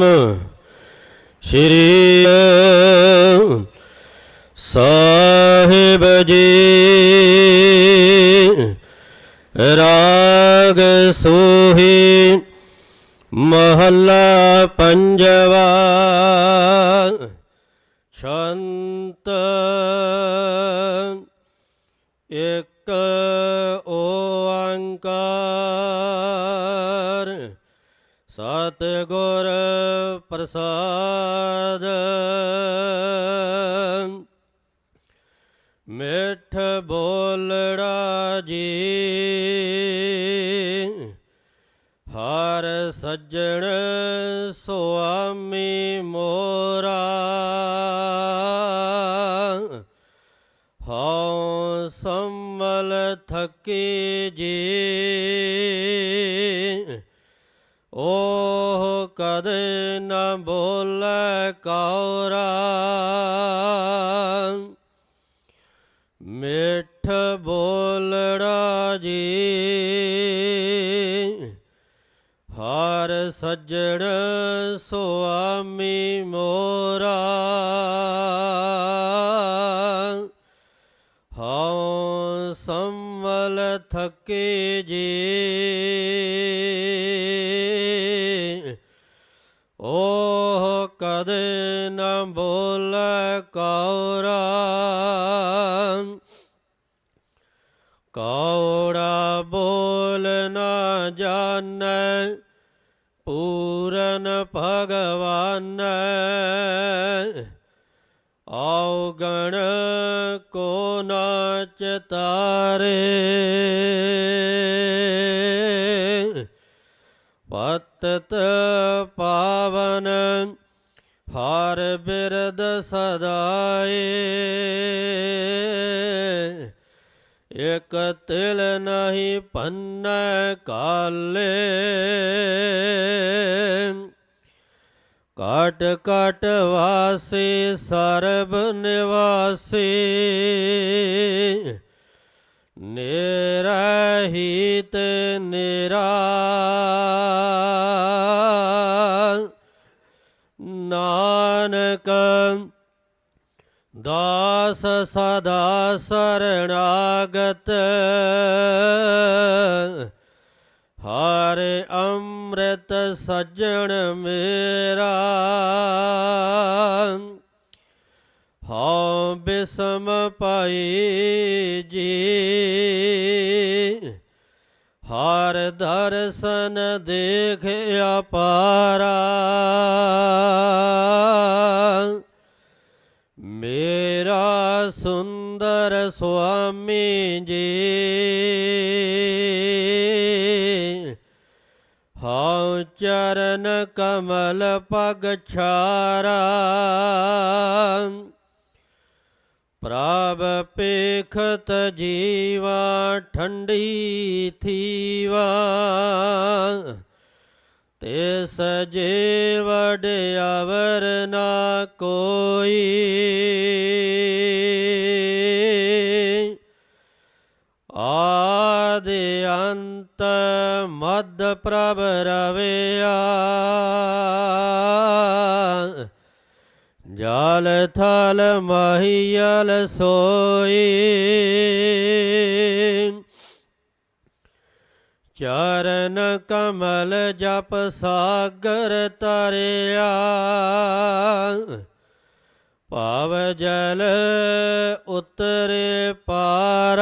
ਸਤਨਾਮ ਸ਼੍ਰੀ ਸਾਹਿਬ ਜੀ। ਰਾਗ ਸੋਹੀ ਮਹੱਲਾ ਪੰਜਵਾ। ਸ਼ੰਤ ਇਕ ਓੰਕਾਰ ਸਤ ਗੁਰ ਪ੍ਰਸਾਦ। ਮਿੱਠ ਬੋਲੜਾ ਜੀ ਹਰ ਸੱਜਣ ਸੁਆਮੀ ਮੋਰਾ। ਹਉ ਸੰਮਲ ਥਕੀ ਜੀ ਓਹ ਕਦੇ ਨਾ ਬੋਲੇ ਕੌਰਾ। ਮਿੱਠ ਬੋਲੜਾ ਜੀ ਹਰ ਸੱਜਣ ਸੁਆਮੀ ਮੋਰਾ। ਹਉ ਸੰਮਲ ਥਕੇ ਜੀ ਕਦੇ ਨਾ ਬੋਲੇ ਕੌਰਾ ਕੌੜਾ ਬੋਲ ਨਾ ਜਾਣੈ, ਪੂਰਨ ਭਗਵਾਨ। ਆਉ ਗਣ ਕੋ ਨਾ ਚਤਾਰੇ ਪਤਤ ਪਾਵਨ ਹਰ ਬਿਰਦ ਸਦਾਏ। ਇਕ ਤਿਲ ਨਹੀਂ ਪੰਨੈ ਕਾਲੇ। ਕਾਟ ਕਾਟ ਵਾਸੀ ਸਰਬ ਨਿਵਾਸੀ। ਨਿਰਹੀ ਨਿਰਾ ਨਾਨਕ ਦਾਸ ਸਦਾ ਸਰਣਾਗਤ। ਹਰਿ ਅੰਮ੍ਰਿਤ ਸੱਜਣ ਮੇਰਾ। ਹਉ ਬਿਸਮ ਪਾਈ ਜੀ। ਹਰ ਦਰਸ਼ਨ ਦੇਖ ਅਪਾਰਾ। ਮੇਰਾ ਸੁੰਦਰ ਸੁਆਮੀ ਜੀ ਹਉ ਚਰਨ ਕਮਲ ਪਗ ਛਾਰਾ। ਪ੍ਰਭ ਪੇਖਤ ਜੀਵਾ ਠੰਡੀ ਥੀਵਾ, ਤੇ ਸਜੇ ਵਡਿਆਵਰ ਨਾ ਕੋਈ। ਆਦਿ ਅੰਤ ਮਦ ਪ੍ਰਭ ਰਵਿਆ ਜਲ ਥਲ ਮਾਹੀਲ ਸੋਈ। ਚਰਨ ਕਮਲ ਜਪ ਸਾਗਰ ਤਰਿਆ ਭਾਵ ਜਲ ਉਤਰੇ ਪਾਰ।